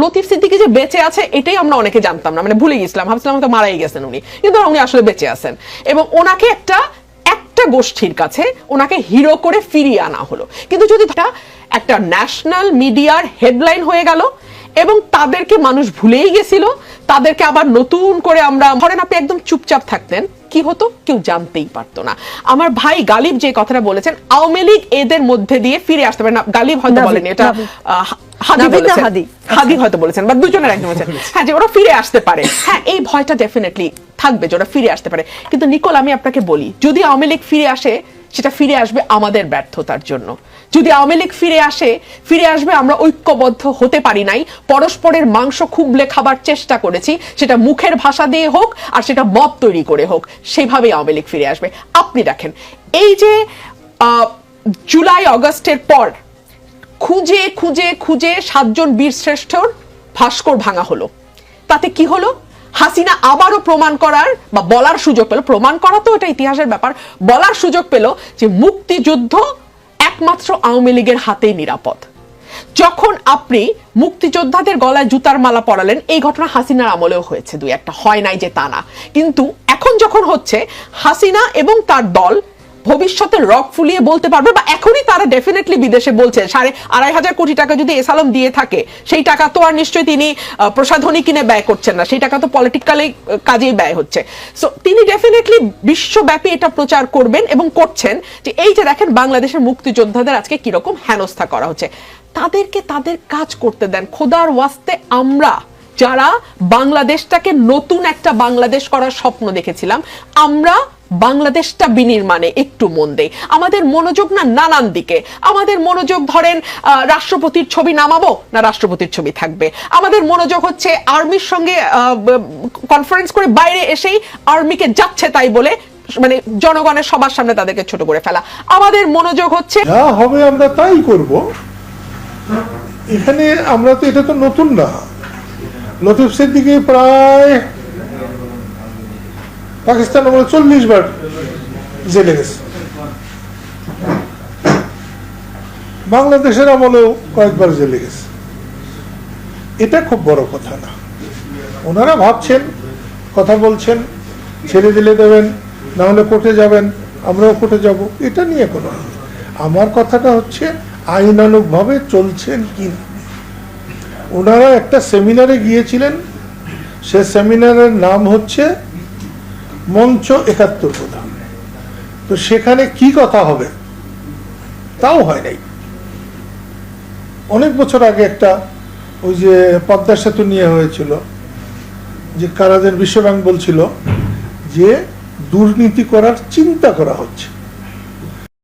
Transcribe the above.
লতিফ সিদ্দিকি যে বেঁচে আছে এটাই আমরা অনেকে জানতাম না। মানে ভুলে গেছিলাম ভাবছিলাম হয়তো মারাই গেছেন উনি। কিন্তু উনি আসলে বেঁচে আছেন। এবং ওনাকে একটা একটা গোষ্ঠীর কাছে ওনাকে হিরো করে ফিরিয়ে আনা হলো। কিন্তু যদি একটা ন্যাশনাল মিডিয়ার হেডলাইন হয়ে গেল এবং তাদেরকে মানুষ ভুলেই গেছিল তাদেরকে আবার নতুন করে আমরা ধরেন আপনি একদম চুপচাপ থাকতেন কি হতো? কেউ জানতেই পারতো না। আমার ভাই গালিব যে কথাটা বলেছেন আওয়ামী লীগ এদের মধ্যে দিয়ে ফিরে আসতে পারে না। গালিব হয়তো বলেনি এটা আহ, হাদি বলেছেন। হাদি? হাদি হয়তো বলেছেন বা দুজনের একজন বলেছেন। হ্যাঁ যে ওরা ফিরে আসতে পারে। হ্যাঁ এই ভয়টা ডেফিনেটলি থাকবে যে ওরা ফিরে আসতে পারে। কিন্তু নিকোল আমি আপনাকে বলি যদি আওয়ামী লীগ ফিরে আসে সেটা ফিরে আসবে আমাদের ব্যর্থতার জন্য। যদি আওয়ামী লীগ ফিরে আসে ফিরে আসবে আমরা ঐক্যবদ্ধ হতে পারি নাই। পরস্পরের মাংস খুবলে খাবার চেষ্টা করেছি সেটা মুখের ভাষা দিয়ে হোক আর সেটা মত তৈরি করে হোক সেভাবেই আওয়ামী লীগ ফিরে আসবে। আপনি দেখেন এই যে আহ, জুলাই অগস্টের পর খুঁজে খুঁজে খুঁজে সাতজন বীর শ্রেষ্ঠর ভাস্কর ভাঙা হলো। তাতে কি হলো? হাসিনা আবারও প্রমাণ করার বা বলার সুযোগ পেল। প্রমাণ করা তো এটা ইতিহাসের ব্যাপার। বলার সুযোগ পেল যে মুক্তিযুদ্ধ একমাত্র আওয়ামী লীগের হাতেই নিরাপদ। যখন আপনি মুক্তিযোদ্ধাদের গলায় জুতার মালা পরালেন, এই ঘটনা হাসিনার আমলেও হয়েছে, দুই একটা। হয় নাই যে তা না। কিন্তু এখন যখন হচ্ছে, হাসিনা এবং তার দল ভবিষ্যতে রক ফুলিয়ে বলতে পারবে বা এখনই তারা ডেফিনেটলি বিদেশে বলছে, সাড়ে আড়াই হাজার কোটি টাকা যদি এসালম দিয়ে থাকে, সেই টাকা তো আর নিশ্চয়ই তিনি প্রসাধনী কিনে ব্যয় করছেন না, সেই টাকা তো পলিটিক্যালি কাজেই ব্যয় হচ্ছে। সো তিনি ডেফিনেটলি বিশ্বব্যাপী এটা প্রচার করবেন এবং করছেন যে এই যে দেখেন বাংলাদেশের মুক্তিযোদ্ধাদের আজকে কীরকম হেনস্থা করা হচ্ছে। তাদেরকে তাদের কাজ করতে দেন, খোদার ওয়াস্তে আমরা যারা বাংলাদেশটাকে নতুন একটা বাংলাদেশ করার স্বপ্ন দেখেছিলাম, আমরা বাংলাদেশটা বিনির্মাণে একটু মন দেই। আমাদের মনোযোগ না নানান দিকে। আমাদের মনোযোগ ধরেন রাষ্ট্রপতির ছবি নামাবো না রাষ্ট্রপতির ছবি থাকবে? আমাদের মনোযোগ হচ্ছে আর্মির সঙ্গে কনফারেন্স করে বাইরে এসেই আর্মিকে যাচ্ছে তাই বলে মানে জনগণের সবার সামনে তাদেরকে ছোট করে ফেলা। আমাদের মনোযোগ হচ্ছে হবে আমরা তাই করব। এখানে আমরা তো এটা তো নতুন না। লতিফ সিদ্দিকি প্রায় পাকিস্তান আমলে চল্লিশ বার জেলে গেছে। বাংলাদেশের আমলেও কয়েকবার জেলে গেছে। এটা খুব বড় কথা না। ওনারা ভাবছেন, কথা বলছেন, ছেড়ে দিলে দেবেন, না হলে কোর্টে যাবেন, আমরাও কোর্টে যাব। এটা নিয়ে কোনো। আমার কথাটা হচ্ছে, আইনানুগভাবে চলছেন কি ওনারা একটা সেমিনারে গিয়েছিলেন। সে সেমিনারের নাম হচ্ছে মঞ্চ একাত্তর প্রধান। তো সেখানে কি কথা হবে? তাও হয় নাই। অনেক বছর আগে একটা ওই যে পদ্মার সেতু নিয়ে হয়েছিল, যে কারাদের বিশ্বব্যাংক বলছিল যে দুর্নীতি করার চিন্তা করা হচ্ছে।